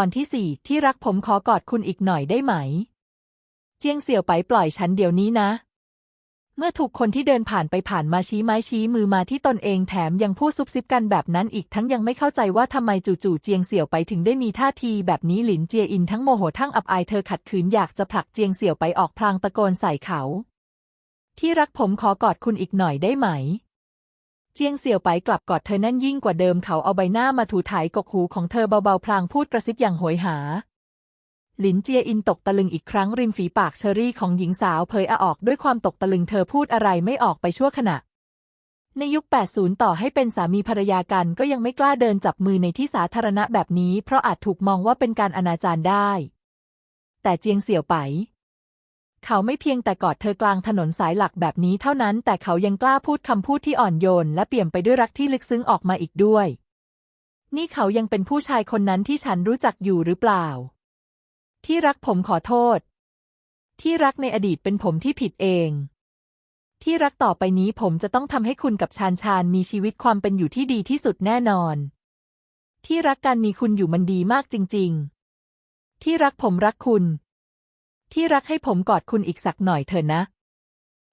ตอนที่สี่ที่รักผมขอกอดคุณอีกหน่อยได้ไหม เจียงเสี่ยวไปปล่อยฉันเดี๋ยวนี้นะ เมื่อถูกคนที่เดินผ่านไปผ่านมาชี้ไม้ชี้มือมาที่ตนเองแถมยังพูดซุบซิบกันแบบนั้นอีกทั้งยังไม่เข้าใจว่าทำไมจู่ๆเจียงเสี่ยวไปถึงได้มีท่าทีแบบนี้หลินเจียอินทั้งโมโหทั้งอับอายเธอขัดขืนอยากจะผลักเจียงเสี่ยวไปออกพลางตะโกนใส่เขา ที่รักผมขอกอดคุณอีกหน่อยได้ไหม เจียงเสี่ยวไปกลับกอดเธอแน่นยิ่งกว่าเดิมเขาเอาใบหน้ามาถูถ่ายกกหูของเธอเบาๆพลางพูดกระซิบอย่างโหยหา หลินเจียอินตกตะลึงอีกครั้งริมฝีปากเชอรี่ของหญิงสาวเผยอาออกด้วยความตกตะลึงเธอพูดอะไรไม่ออกไปชั่วขณะ ในยุค 80 ต่อให้เป็นสามีภรรยากันก็ยังไม่กล้าเดินจับมือในที่สาธารณะแบบนี้ เพราะอาจถูกมองว่าเป็นการอนาจารได้ แต่เจียงเสี่ยวไป เขาไม่เพียงแต่กอดเธอกลางถนนสายหลักแบบนี้เท่านั้น แต่เขายังกล้าพูดคำพูดที่อ่อนโยน และเปี่ยมไปด้วยรักที่ลึกซึ้งออกมาอีกด้วย นี่เขายังเป็นผู้ชายคนนั้นที่ฉันรู้จักอยู่หรือเปล่า ที่รักผมขอโทษ ที่รักในอดีตเป็นผมที่ผิดเอง ที่รักต่อไปนี้ผมจะต้องทำให้คุณกับชานชานมีชีวิตความเป็นอยู่ที่ดีที่สุดแน่นอน ที่รักการมีคุณอยู่มันดีมากจริง ๆ ที่รักผมรักคุณ ที่รักให้ผมกอดคุณอีกสักหน่อยเถอะนะ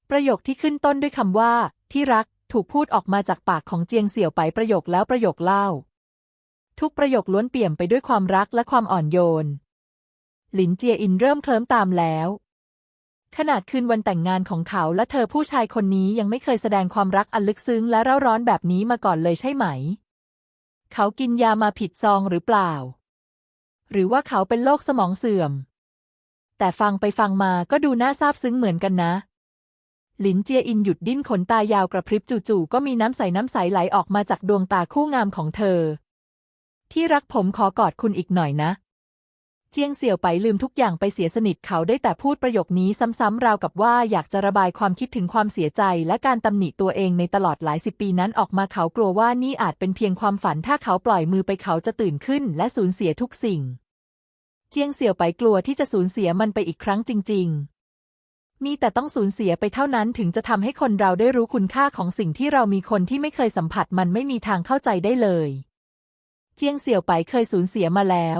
ประโยคที่ขึ้นต้นด้วยคำว่า ที่รักถูกพูดออกมาจากปากของเจียงเสี่ยวไปประโยคแล้วประโยคเล่า ทุกประโยคล้วนเปี่ยมไปด้วยความรักและความอ่อนโยน หลินเจียอินเริ่มเคลิ้มตามแล้ว ขนาดคืนวันแต่งงานของเขาและเธอผู้ชายคนนี้ยังไม่เคยแสดงความรักอันลึกซึ้งและเร่าร้อนแบบนี้มาก่อนเลยใช่ไหม เขากินยามาผิดซองหรือเปล่า หรือว่าเขาเป็นโรคสมองเสื่อม แต่ฟังไปฟังมาก็ดูน่าซาบซึ้งเหมือนกันนะ หลินเจียอินหยุดดิ้นขนตายาวกระพริบจู่ๆก็มีน้ำใสน้ำใสไหลออกมาจากดวงตาคู่งามของเธอ ที่รักผมขอกอดคุณอีกหน่อยนะ เจียงเสี่ยวไปลืมทุกอย่างไปเสียสนิทเขาได้แต่พูดประโยคนี้ซ้ำๆราวกับว่าอยากจะระบายความคิดถึงความเสียใจและการตำหนิตัวเองในตลอดหลายสิบปีนั้นออกมาเขากลัวว่านี่อาจเป็นเพียงความฝันถ้าเขาปล่อยมือไปเขาจะตื่นขึ้นและสูญเสียทุกสิ่ง เจียงเสี่ยวไปกลัวที่จะสูญเสียมันไปอีกครั้งจริง ๆ มีแต่ต้องสูญเสียไปเท่านั้นถึงจะทำให้คนเราได้รู้คุณค่าของสิ่งที่เรามีคนที่ไม่เคยสัมผัสมันไม่มีทางเข้าใจได้เลย เจียงเสี่ยวไปเคยสูญเสียมาแล้ว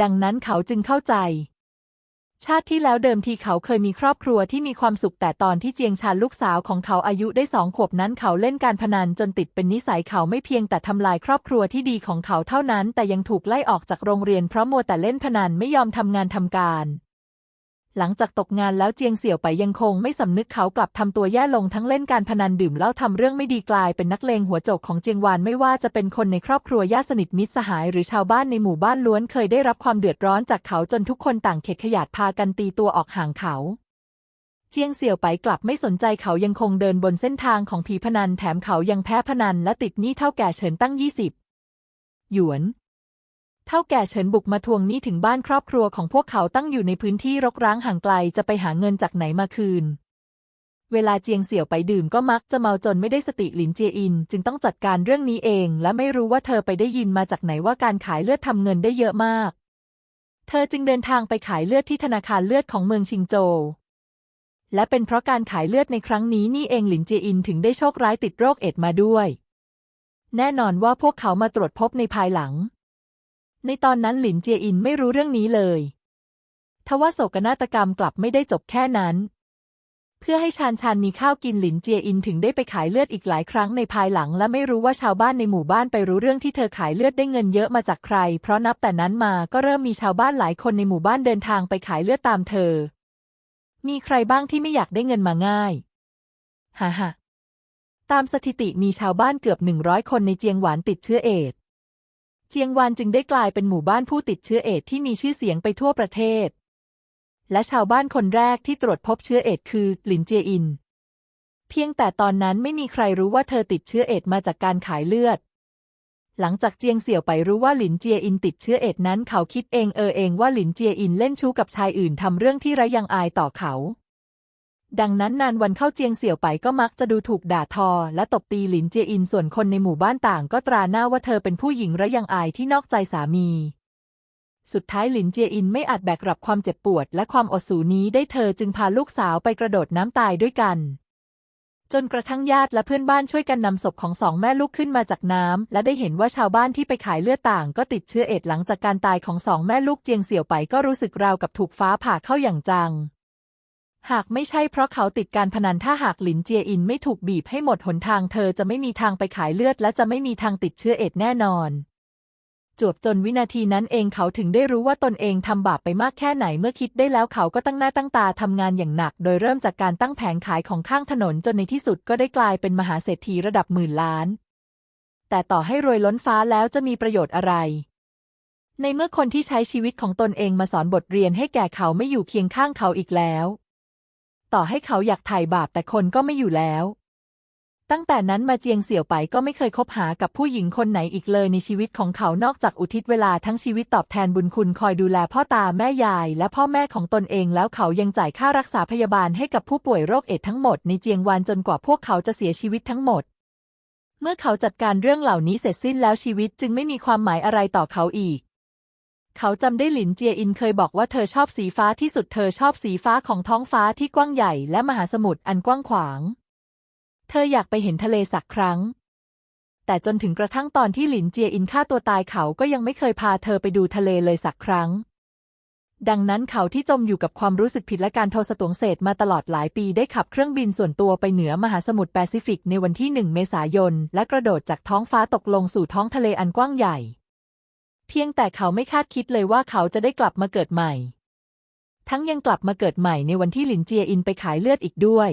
ดังนั้นเขาจึงเข้าใจ ชาติที่แล้วเดิมทีเขาเคยมีครอบครัวที่มีความสุขแต่ตอนที่เจียงชานลูกสาวของเขาอายุได้สองขวบนั้นเขาเล่นการพนันจนติดเป็นนิสัยเขาไม่เพียงแต่ทำลายครอบครัวที่ดีของเขาเท่านั้น แต่ยังถูกไล่ออกจากโรงเรียนเพราะมัวแต่เล่นพนันไม่ยอมทำงานทำการ หลังจากตกงานแล้วเจียงเสี่ยวไปยังคงไม่สำนึกเขากลับทำตัวแย่ลงทั้งเล่นการพนันดื่มเหล้าทำเรื่องไม่ดีกลายเป็นนักเลงหัวโจกของเจียงวานไม่ว่าจะเป็นคนในครอบครัวญาติสนิทมิตรสหายหรือชาวบ้านในหมู่บ้านล้วนเคยได้รับความเดือดร้อนจากเขาจนทุกคนต่างเข็ดขยาดพากันตีตัวออกห่างเขา เจียงเสี่ยวไปกลับไม่สนใจเขายังคงเดินบนเส้นทางของผีพนันแถมเขายังแพ้พนันและติดหนี้เท่าแก่เฉินตั้งยี่สิบหยวน เท่าแก่เฉินบุกมาทวงหนี้ถึงบ้านครอบครัวของพวกเขาตั้งอยู่ในพื้นที่รกร้างห่างไกลจะไปหาเงินจากไหนมาคืน เวลาเจียงเสี่ยวไปดื่มก็มักจะเมาจนไม่ได้สติหลินเจียอิน จึงต้องจัดการเรื่องนี้เอง และไม่รู้ว่าเธอไปได้ยินมาจากไหนว่าการขายเลือดทำเงินได้เยอะมาก เธอจึงเดินทางไปขายเลือดที่ธนาคารเลือดของเมืองชิงโจวและเป็นเพราะการขายเลือดในครั้งนี้นี่เองหลินเจียอินถึงได้โชคร้ายติดโรคเอดมาด้วย แน่นอนว่าพวกเขามาตรวจพบในภายหลัง ในตอนนั้นหลินเจียอินไม่รู้เรื่องนี้เลยทว่าโศกนาฏกรรมกลับไม่ได้จบแค่นั้น เพื่อให้ชาญชานมีข้าวกินหลินเจียอินถึงได้ไปขายเลือดอีกหลายครั้งในภายหลัง และไม่รู้ว่าชาวบ้านในหมู่บ้านไปรู้เรื่องที่เธอขายเลือดได้เงินเยอะมาจากใคร เพราะนับแต่นั้นมาก็เริ่มมีชาวบ้านหลายคนในหมู่บ้านเดินทางไปขายเลือดตามเธอ มีใครบ้างที่ไม่อยากได้เงินมาง่ายฮ่าฮ่าตามสถิติมีชาวบ้านเกือบหนึ่งร้อยคนในเจียงหวานติดเชื้อเอด เจียงวานจึงได้กลายเป็นหมู่บ้านผู้ติดเชื้อเอดที่มีชื่อเสียงไปทั่วประเทศ และชาวบ้านคนแรกที่ตรวจพบเชื้อเอดคือหลินเจียอิน เพียงแต่ตอนนั้นไม่มีใครรู้ว่าเธอติดเชื้อเอดมาจากการขายเลือด หลังจากเจียงเสี่ยวไปรู้ว่าหลินเจียอินติดเชื้อเอดนั้นเขาคิดเองเออเองว่าหลินเจียอินเล่นชู้กับชายอื่นทำเรื่องที่ไร้ยังอายต่อเขา ดังนั้นนานวันเข้าเจียงเสี่ยวไปก็มักจะดูถูกด่าทอ และตบตีหลินเจียอินส่วนคนในหมู่บ้านต่างก็ตราหน้าว่าเธอเป็นผู้หญิงร้ยังอายที่นอกใจสามี สุดท้ายหลินเจียอินไม่อาจแบกรับความเจ็บปวด และความอดสูนี้ได้เธอจึงพาลูกสาวไปกระโดดน้ำตายด้วยกัน จนกระทั่งญาติและเพื่อนบ้านช่วยกันนำศพของสองแม่ลูกขึ้นมาจากน้ำและได้เห็นว่าชาวบ้านที่ไปขายเลือดต่าง ก็ติดเชื้อเอดส์หลังจากการตายของสองแม่ลูกเจียงเสี่ยวไปก็รู้สึกราวกับถูกฟ้าผ่าเข้าอย่างจัง หากไม่ใช่เพราะเขาติดการพนันถ้าหากหลินเจียอินไม่ถูกบีบให้หมดหนทางเธอจะไม่มีทางไปขายเลือดและจะไม่มีทางติดเชื้อเอดแน่นอน จวบจนวินาทีนั้นเองเขาถึงได้รู้ว่าตนเองทำบาปไปมากแค่ไหนเมื่อคิดได้แล้วเขาก็ตั้งหน้าตั้งตาทำงานอย่างหนัก โดยเริ่มจากการตั้งแผงขายของข้างถนนจนในที่สุดก็ได้กลายเป็นมหาเศรษฐีระดับหมื่นล้าน แต่ต่อให้รวยล้นฟ้าแล้วจะมีประโยชน์อะไรในเมื่อคนที่ใช้ชีวิตของตนเองมาสอนบทเรียนให้แก่เขาไม่อยู่เคียงข้างเขาอีกแล้ว ต่อให้เขาอยากไถ่บาปแต่คนก็ไม่อยู่แล้ว ตั้งแต่นั้นมาเจียงเสี่ยวไปก็ไม่เคยคบหากับผู้หญิงคนไหนอีกเลยในชีวิตของเขานอกจากอุทิศเวลาทั้งชีวิตตอบแทนบุญคุณคอยดูแลพ่อตาแม่ยาย และพ่อแม่ของตนเองแล้วเขายังจ่ายค่ารักษาพยาบาลให้กับผู้ป่วยโรคเอดส์ทั้งหมดในเจียงวานจนกว่าพวกเขาจะเสียชีวิตทั้งหมด เมื่อเขาจัดการเรื่องเหล่านี้เสร็จสิ้นแล้วชีวิตจึงไม่มีความหมายอะไรต่อเขาอีก เขาจำได้หลินเจียอินเคยบอกว่าเธอชอบสีฟ้าที่สุดเธอชอบสีฟ้าของท้องฟ้าที่กว้างใหญ่และมหาสมุทรอันกว้างขวาง เธออยากไปเห็นทะเลสักครั้ง แต่จนถึงกระทั่งตอนที่หลินเจียอินฆ่าตัวตายเขาก็ยังไม่เคยพาเธอไปดูทะเลเลยสักครั้ง ดังนั้นเขาที่จมอยู่กับความรู้สึกผิดและการโทสะตวงเศษมาตลอดหลายปีได้ขับเครื่องบินส่วนตัวไปเหนือมหาสมุทรแปซิฟิกในวันที่หนึ่งเมษายน และกระโดดจากท้องฟ้าตกลงสู่ท้องทะเลอันกว้างใหญ่ เพียงแต่เขาไม่คาดคิดเลยว่าเขาจะได้กลับมาเกิดใหม่ ทั้งยังกลับมาเกิดใหม่ในวันที่หลินเจียอินไปขายเลือดอีกด้วย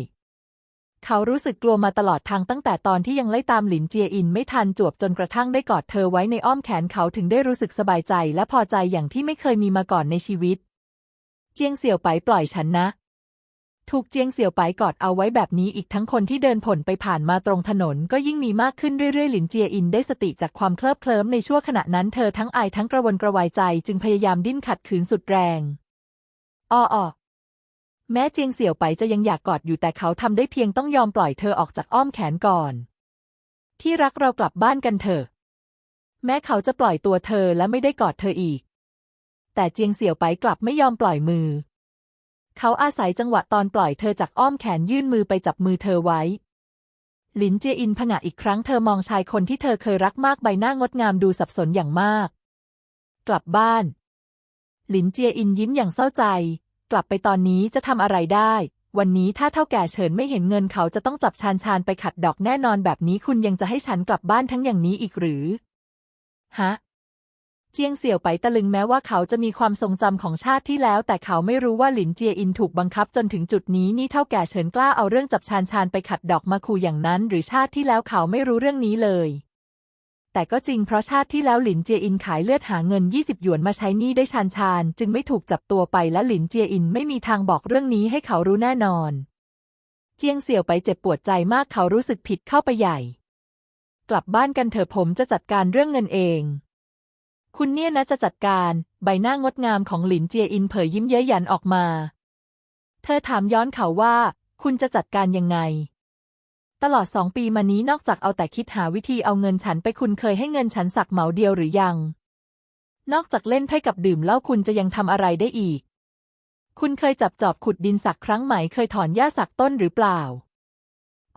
เขารู้สึกกลัวมาตลอดทางตั้งแต่ตอนที่ยังไล่ตามหลินเจียอินไม่ทันจวบจนกระทั่งได้กอดเธอไว้ในอ้อมแขนเขาถึงได้รู้สึกสบายใจและพอใจอย่างที่ไม่เคยมีมาก่อนในชีวิต เจียงเสี่ยวไปปล่อยฉันนะ ถูกเจียงเสี่ยวไปกอดเอาไว้แบบนี้อีกทั้งคนที่เดินผลไปผ่านมาตรงถนนก็ยิ่งมีมากขึ้นเรื่อยๆ หลินเจียอินได้สติจากความเคลิบเคลิ้มในชั่วขณะนั้นเธอทั้งอายทั้งกระวนกระวายใจจึงพยายามดิ้นขัดขืนสุดแรงอ้ออแม้เจียงเสี่ยวไปจะยังอยากกอดอยู่แต่เขาทำได้เพียงต้องยอมปล่อยเธอออกจากอ้อมแขนก่อน ที่รักเรากลับบ้านกันเถอะ แม้เขาจะปล่อยตัวเธอและไม่ได้กอดเธออีก แต่เจียงเสี่ยวไปกลับไม่ยอมปล่อยมือ เขาอาศัยจังหวะตอนปล่อยเธอจากอ้อมแขนยื่นมือไปจับมือเธอไว้ หลินเจียอินผงะอีกครั้งเธอมองชายคนที่เธอเคยรักมากใบหน้างดงามดูสับสนอย่างมาก กลับบ้าน หลินเจียอินยิ้มอย่างเศร้าใจ กลับไปตอนนี้จะทำอะไรได้ วันนี้ถ้าเท่าแก่เฉินไม่เห็นเงินเขาจะต้องจับชานชานไปขัดดอกแน่นอนแบบนี้คุณยังจะให้ฉันกลับบ้านทั้งอย่างนี้อีกหรือ ฮะ เจียงเสี่ยวไปตะลึงแม้ว่าเขาจะมีความทรงจำของชาติที่แล้ว แต่เขาไม่รู้ว่าหลินเจียอินถูกบังคับจนถึงจุดนี้นี่เท่าแก่เฉินกล้าเอาเรื่องจับชานชานไปขัดดอกมาขูอย่างนั้น หรือชาติที่แล้วเขาไม่รู้เรื่องนี้เลย แต่ก็จริงเพราะชาติที่แล้วหลินเจียอินขายเลือดหาเงิน 20 หยวนมาใช้หนี้ได้ชานชาน จึงไม่ถูกจับตัวไปและหลินเจียอินไม่มีทางบอกเรื่องนี้ให้เขารู้แน่นอน เจียงเสี่ยวไปเจ็บปวดใจมากเขารู้สึกผิดเข้าไปใหญ่ กลับบ้านกันเถอะผมจะจัดการเรื่องเงินเอง คุณเนี่ยนะจะจัดการ ใบหน้างดงามของหลินเจียอินเผยยิ้มเย้ยหยันออกมา เธอถามย้อนเขาว่า คุณจะจัดการยังไง ตลอดสองปีมานี้นอกจากเอาแต่คิดหาวิธีเอาเงินฉันไปคุณเคยให้เงินฉันสักเหมาเดียวหรือยัง นอกจากเล่นไพ่กับดื่มเหล้าคุณจะยังทำอะไรได้อีก คุณเคยจับจอบขุดดินสักครั้งไหมเคยถอนหญ้าสักต้นหรือเปล่า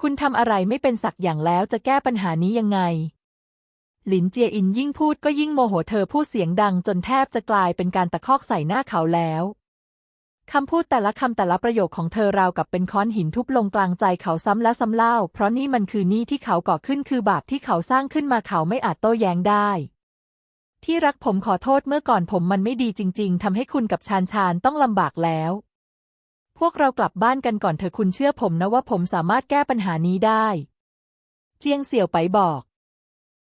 คุณทำอะไรไม่เป็นสักอย่างแล้วจะแก้ปัญหานี้ยังไง หลินเจียอินยิ่งพูดก็ยิ่งโมโหเธอพูดเสียงดังจนแทบจะกลายเป็นการตะคอกใส่หน้าเขาแล้วคำพูดแต่ละคำแต่ละประโยคของเธอราวกับเป็นค้อนหินทุบลงกลางใจเขาซ้ำแล้วซ้ำเล่า เพราะนี่มันคือหนี้ที่เขาก่อขึ้นคือบาปที่เขาสร้างขึ้นมาเขาไม่อาจโต้แย้งได้ ที่รักผมขอโทษเมื่อก่อนผมมันไม่ดีจริง ๆทำให้คุณกับชานชานต้องลำบากแล้ว พวกเรากลับบ้านกันก่อนเถอคุณเชื่อผมนะว่าผมสามารถแก้ปัญหานี้ได้ เจียงเสี่ยวไปบอก